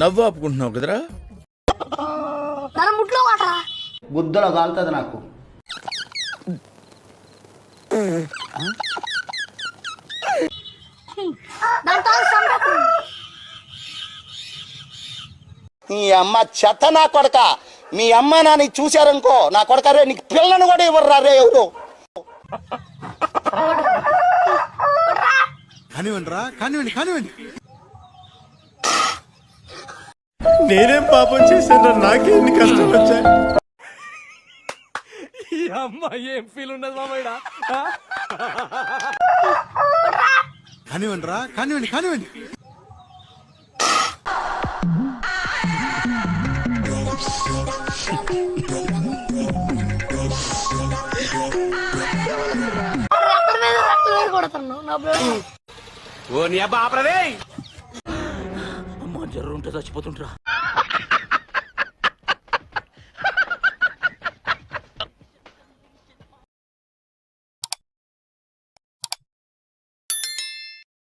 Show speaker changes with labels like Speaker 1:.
Speaker 1: నవ్వు ఆపుకుంటున్నావు కదరా?
Speaker 2: గుద్దలో కాలుతుంది నాకు. నీ అమ్మ చెత్త నా కొడక. మీ అమ్మ నాని చూశారనుకో నా కొడక రే నీకు పిల్లను కూడా ఇవ్వరు రే ఎవరు?
Speaker 3: కానివ్వండి రా కానివ్వండి కానివ్వండి.
Speaker 1: నేనేం పాపం చేశాను నాకే ఎన్ని కష్టాలు వచ్చాయి.
Speaker 3: కానివ్వండి రా కానివ్వండి కానివ్వండి
Speaker 4: రెక్కల మీద రెక్కల మీద కొడుతున్నావు నా బ్లడ్
Speaker 5: ఓ నీ అబ్బా
Speaker 1: అమ్మ జర్రు ఉంటే చచ్చిపోతుంటరా